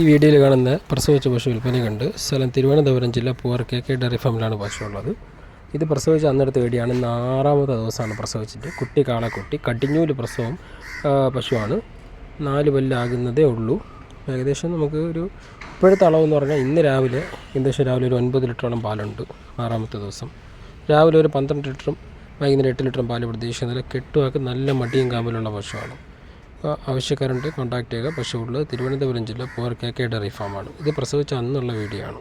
ഈ വീഡിയോയിൽ കാണുന്ന പ്രസവിച്ച പശു വിൽപ്പന കണ്ട് സ്ഥലം തിരുവനന്തപുരം ജില്ല പൂവർ കെ കെ ഡയറി ഫാമിലാണ് പശു ഉള്ളത് ഇത് പ്രസവിച്ച അന്നിടത്ത് വേടിയാണ്. ഇന്ന് ആറാമത്തെ ദിവസമാണ് പ്രസവിച്ചിട്ട്. കുട്ടി കാളക്കുട്ടി കടിഞ്ഞൂൽ പ്രസവം പശുവാണ്. നാല് പല്ലാകുന്നതേ ഉള്ളൂ. ഏകദേശം നമുക്ക് ഒരു ഇപ്പോഴത്തെ അളവെന്ന് പറഞ്ഞാൽ ഇന്ന് രാവിലെ ഏകദേശം രാവിലെ ഒരു ഒൻപത് ലിറ്ററോളം പാലുണ്ട് ആറാമത്തെ ദിവസം. രാവിലെ ഒരു പന്ത്രണ്ട് ലിറ്ററും വൈകുന്നേരം എട്ട് ലിറ്ററും പാൽ പ്രതീക്ഷിക്കുന്നതിൽ കെട്ടുവാക്ക് നല്ല മടിയും കാമ്പലുള്ള പശുവാണ്. അപ്പോൾ ആവശ്യക്കാരുണ്ട് കോൺടാക്ട് ചെയ്യുക. പക്ഷേ ഉള്ളത് തിരുവനന്തപുരം ജില്ല പോർ കെ കെ ഡയറി ഫാമാണ് ഇത് പ്രസവിച്ച അന്നുള്ള വീഡിയോ ആണ്.